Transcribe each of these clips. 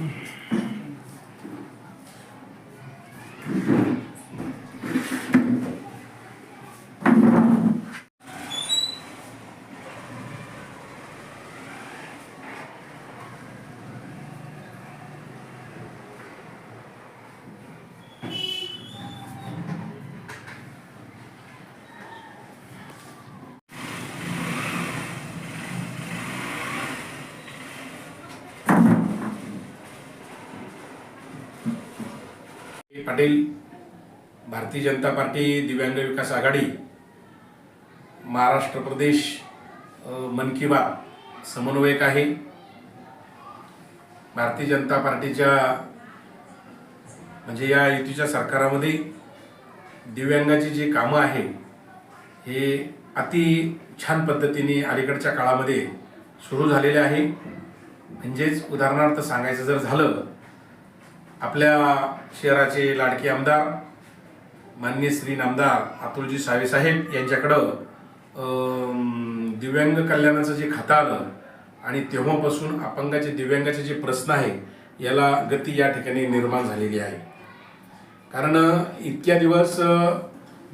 Mm-hmm. Patil Bharatiya Janata party दिव्यांग विकास आघाडी महाराष्ट्र प्रदेश मन की बात समन्वयक आहे. भारतीय जनता पार्टीच्या म्हणजे या युतीच्या सरकारामध्ये दिव्यांगाची जी कामं आहे हे अति छान पद्धतीने अलीकडच्या काळामध्ये सुरू झालेले आहे. म्हणजेच उदाहरणार्थ सांगायचं जर झालं आपल्या शहराचे लाडके आमदार माननीय श्री नामदार अतुलजी सावे साहेब यांच्याकडं दिव्यांग कल्याणाचं जे खातं आलं आणि तेव्हापासून अपंगाचे दिव्यांगाचे जे प्रश्न आहे याला गती या ठिकाणी निर्माण झालेली आहे. कारण इतक्या दिवस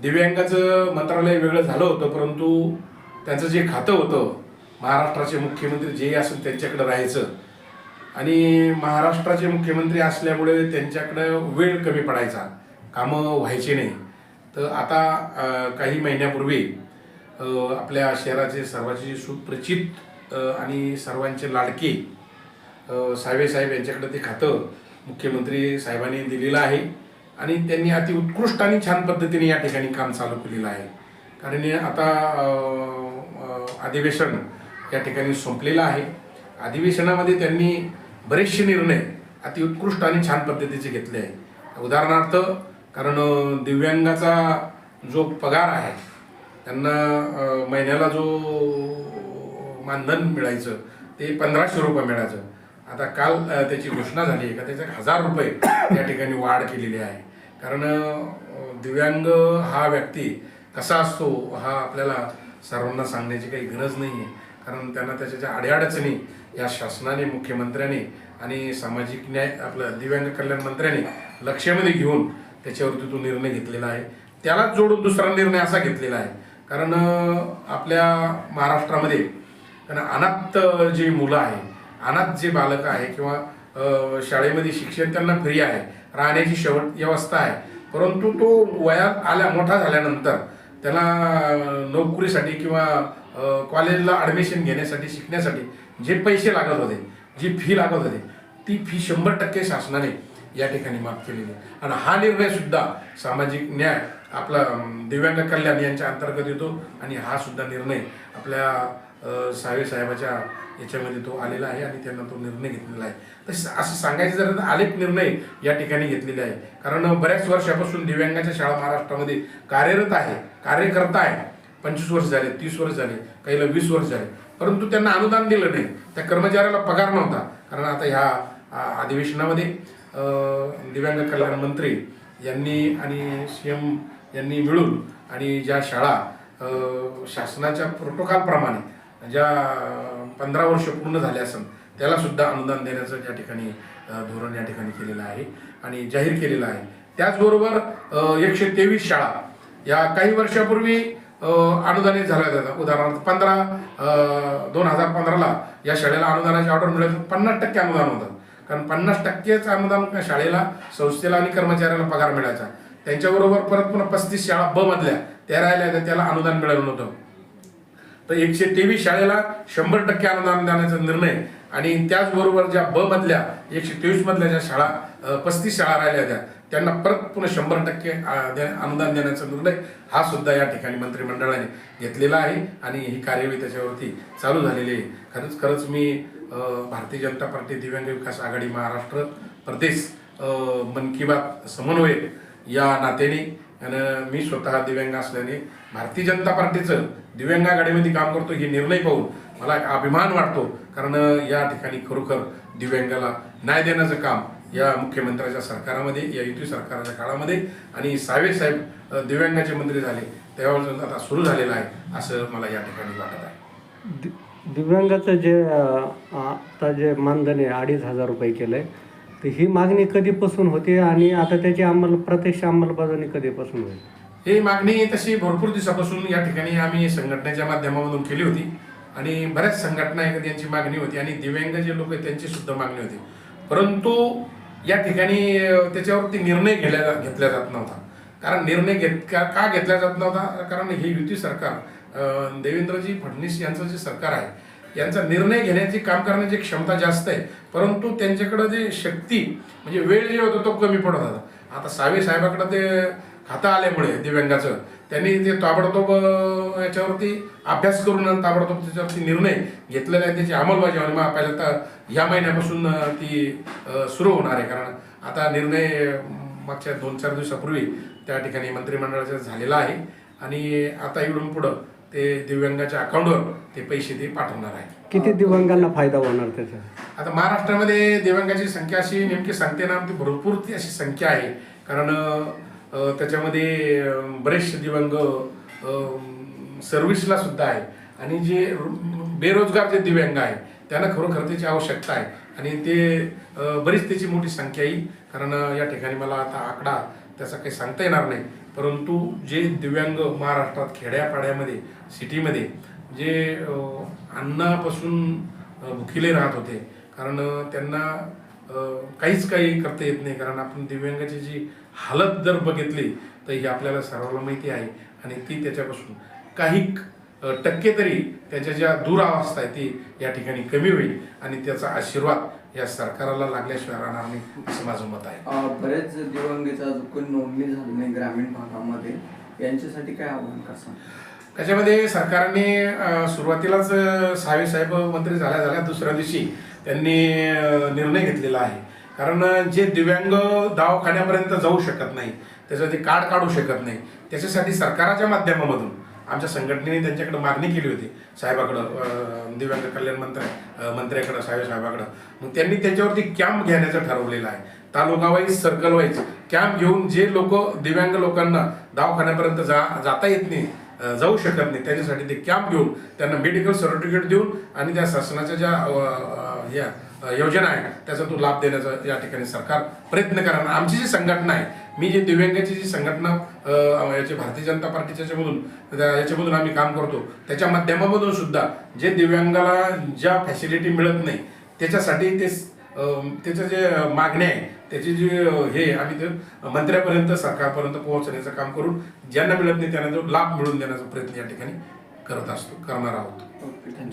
दिव्यांगाचं मंत्रालय वेगळं झालं होतं परंतु त्यांचं जे खातं होतं महाराष्ट्राचे मुख्यमंत्री जे असून त्यांच्याकडे राहायचं आणि महाराष्ट्राचे मुख्यमंत्री असल्यामुळे त्यांच्याकडं वेळ कमी पडायचा. कामं व्हायचे नाही. तर आता काही महिन्यापूर्वी आपल्या शहराचे सर्वांचे सुपरिचित आणि सर्वांचे लाडके अ, साहेब यांच्याकडे ते खातं मुख्यमंत्री साहेबांनी दिलेलं आहे. आणि त्यांनी अति उत्कृष्ट आणि छान पद्धतीने या ठिकाणी काम चालू केलेलं आहे. कारण आता अधिवेशन या ठिकाणी संपलेलं आहे. अधिवेशनामध्ये त्यांनी बरेचसे निर्णय अति उत्कृष्ट आणि छान पद्धतीचे घेतले आहे. उदाहरणार्थ कारण दिव्यांगाचा जो पगार आहे त्यांना महिन्याला जो मानधन मिळायचं ते पंधराशे रुपये मिळायचं. आता काल त्याची घोषणा झाली आहे का त्याच्यात हजार रुपये या ठिकाणी वाढ केलेली आहे. कारण दिव्यांग हा व्यक्ती कसा असतो हा आपल्याला सर्वांना सांगण्याची काही गरज नाही आहे कारण त्यांना त्याच्या ज्या अडीअडचणी या शासनाने मुख्यमंत्र्यांनी आणि सामाजिक न्याय आपलं दिव्यांग कल्याण मंत्र्यांनी लक्षामध्ये घेऊन त्याच्यावरती तो निर्णय घेतलेला आहे. त्यालाच जोडून दुसरा निर्णय असा घेतलेला आहे. कारण आपल्या महाराष्ट्रामध्ये कारण अनाथ जी मुलं आहे अनाथ जे बालक आहे किंवा शाळेमध्ये शिक्षण त्यांना फ्री आहे राहण्याची शेवट व्यवस्था आहे. परंतु तो वयात आल्या मोठा झाल्यानंतर त्याला नोकरीसाठी किंवा कॉलेजला ॲडमिशन घेण्यासाठी शिकण्यासाठी जे पैसे लागत होते जी फी लागत होती ती फी शंभर टक्के शासनाने या ठिकाणी माफ केलेली. आणि हा निर्णयसुद्धा सामाजिक न्याय आपला दिव्यांग कल्याण यांच्या अंतर्गत येतो आणि हा सुद्धा निर्णय आपल्या सावे साहेबाच्या याच्यामध्ये तो आलेला आहे आणि त्यांना तो निर्णय घेतलेला आहे. तसं असं सांगायचं जर अनेक निर्णय या ठिकाणी घेतलेले आहे. कारण बऱ्याच वर्षापासून दिव्यांगाच्या शाळा महाराष्ट्रामध्ये कार्यरत आहे कार्यकर्ता आहे. पंचवीस वर्ष झाले तीस वर्ष झाले काहीला वीस वर्ष झाले. परंतु त्यांना अनुदान दिलं नाही. त्या कर्मचाऱ्याला पगार नव्हता. कारण आता ह्या अधिवेशनामध्ये दिव्यांग कल्याण मंत्री यांनी आणि सी एम यांनी मिळून आणि ज्या शाळा शासनाच्या प्रोटोकॉलप्रमाणे ज्या पंधरा वर्ष पूर्ण झाले असेल त्याला सुद्धा अनुदान देण्याचं त्या ठिकाणी धोरण या ठिकाणी केलेलं आहे आणि जाहीर केलेलं आहे. त्याचबरोबर एकशे तेवीस शाळा या काही वर्षापूर्वी अनुदानित झाल्या जातात उदाहरणार्थ पंधरा दोन हजार पंधराला या शाळेला अनुदानाची ऑर्डर मिळाली. पन्नास टक्के अनुदान होतं. कारण पन्नास टक्केच अनुदान शाळेला संस्थेला आणि कर्मचाऱ्याला पगार मिळायचा. त्यांच्याबरोबर परत पुन्हा पस्तीस शाळा ब मधल्या त्या राहिल्या तर त्याला अनुदान मिळालं नव्हतं. तर एकशे तेवीस शाळेला शंभर टक्के अनुदान देण्याचा निर्णय आणि त्याचबरोबर ज्या ब मधल्या एकशे तेवीस मधल्या ज्या शाळा पस्तीस शाळा राहिल्या होत्या त्यांना परत पुन्हा शंभर टक्के अनुदान देण्याचा निर्णय हा सुद्धा या ठिकाणी मंत्रिमंडळाने घेतलेला आहे आणि ही कार्यवाही त्याच्यावरती चालू झालेली आहे. खरंच खरंच मी भारतीय जनता पार्टी दिव्यांग विकास आघाडी महाराष्ट्र प्रदेश मन की बात समन्वयक या नात्याने आणि मी स्वतः दिव्यांग असल्याने भारतीय जनता पार्टीचं दिव्यांग आघाडीमध्ये काम करतो हे निर्णय पाहून मला एक अभिमान वाटतो. कारण या ठिकाणी खरोखर दिव्यांगाला न्याय देण्याचं काम या मुख्यमंत्र्याच्या सरकारामध्ये या युती सरकारच्या काळामध्ये. आणि सावे साहेब दिव्यांगाचे मंत्री झाले. तेव्हापासून आता सुरू झालेलं आहे असं मला या ठिकाणी वाटत आहे. दि- दिव्यांगाचं जे आता जे मानधन आहे अडीच हजार रुपये केलं आहे तर ही मागणी कधीपासून होते आणि आता त्याची अंमल प्रत्यक्ष अंमलबजावणी कधीपासून होईल? ही मागणी तशी भरपूर दिवसापासून या ठिकाणी आम्ही संघटनेच्या माध्यमामधून केली होती. आणि बऱ्याच संघटना आहेत यांची मागणी होती. आणि दिव्यांग जे लोक आहेत त्यांची सुद्धा मागणी होती. परंतु या ठिकाणी त्याच्यावरती निर्णय घेतला घेतला जात नव्हता. कारण निर्णय घेत का का घेतला जात नव्हता? कारण हे युती सरकार देवेंद्रजी फडणवीस यांचं जे सरकार आहे यांचा निर्णय घेण्याची काम करण्याची क्षमता जास्त आहे. परंतु त्यांच्याकडं जे शक्ती म्हणजे वेळ जे होता तो कमी पडत होता. आता सावे साहेबाकडं ते खातं आल्यामुळे दिव्यांगाचं. त्यांनी ते ताबडतोब याच्यावरती अभ्यास करून आणि ताबडतोब त्याच्यावरती निर्णय घेतलेला आहे त्याची अंमलबजावणी मग आपल्याला तर ह्या महिन्यापासून ती सुरू होणार आहे. कारण आता निर्णय मागच्या दोन चार दिवसापूर्वी त्या ठिकाणी मंत्रिमंडळाचा झालेला आहे. आणि आता इकडून पुढं ते दिव्यांगाच्या अकाउंटवर ते पैसे ते पाठवणार आहे. किती दिव्यांगांना फायदा होणार त्याचा? आता महाराष्ट्रामध्ये दिव्यांगाची संख्या अशी नेमकी सांगते ना ती भरपूर ती अशी संख्या आहे. कारण त्याच्यामध्ये बरेचसे दिव्यांग सर्व्हिसला सुद्धा आहे. आणि जे बेरोजगार जे दिव्यांग आहे त्यांना खरोखर त्याची आवश्यकता आहे. आणि ते बरीच त्याची मोठी संख्या येईल. कारण या ठिकाणी मला आता आकडा त्याचा काही सांगता येणार नाही. परंतु जे दिव्यांग महाराष्ट्रात खेड्यापाड्यामध्ये सिटीमध्ये जे अन्नापासून भुकिले राहत होते. कारण त्यांना काहीच काही करता येत नाही. कारण आपण दिव्यांगाची जी हालत जर बघितली तर ही आपल्याला सर्वांना माहिती आहे आणि ती त्याच्यापासून. काही टक्के तरी त्याच्या ज्या दुरावस्था आहे ती या ठिकाणी कमी होईल आणि त्याचा आशीर्वाद या सरकारला लागल्याशिवाय राहणार नाही असं माझं मत आहे. बरेच दिव्यांगाची कोणी नोंदणी झाली नाही ग्रामीण भागामध्ये यांच्यासाठी काय आव्हान कसं त्याच्यामध्ये सरकारने सुरुवातीलाच सावे साहेब मंत्री झाल्या झाल्या दुसऱ्या दिवशी त्यांनी निर्णय घेतलेला आहे. कारण जे दिव्यांग दवाखान्यापर्यंत जाऊ शकत नाही त्याचं ते कार्ड काढू शकत नाही त्याच्यासाठी सरकाराच्या माध्यमामधून आमच्या संघटनेने त्यांच्याकडे मागणी केली होती. साहेबाकडं दिव्यांग कल्याण मंत्र्या मंत्र्याकडं साहेब साहेबाकडं. मग त्यांनी त्याच्यावरती कॅम्प घेण्याचं ठरवलेलं आहे. Taluka wise circle wise camp घेऊन जे लोक दिव्यांग लोकांना दवाखान्यापर्यंत जा जाता येत नाही जाऊ शकत नाही. त्याच्यासाठी ते कॅम्प घेऊन त्यांना मेडिकल सर्टिफिकेट देऊन आणि त्या शासनाच्या ज्या या योजना आहे त्याचा तो लाभ देण्याचा या ठिकाणी सरकार प्रयत्न करा आमची जी संघटना आहे मी जे दिव्यांगाची जी संघटना याची भारतीय जनता पार्टीच्या याच्यामधून याच्यामधून आम्ही काम करतो त्याच्या माध्यमामधून सुद्धा जे दिव्यांगाला ज्या फॅसिलिटी मिळत नाही त्याच्यासाठी ते त्याच्या त्याचं जे मागण्या आहे त्याची जी हे आम्ही ते मंत्र्यापर्यंत सरकारपर्यंत पोहोचण्याचं काम करून ज्यांना मिळत नाही त्यांना जो लाभ मिळवून देण्याचा प्रयत्न या ठिकाणी करत असतो करणार आहोत. Okay thank you.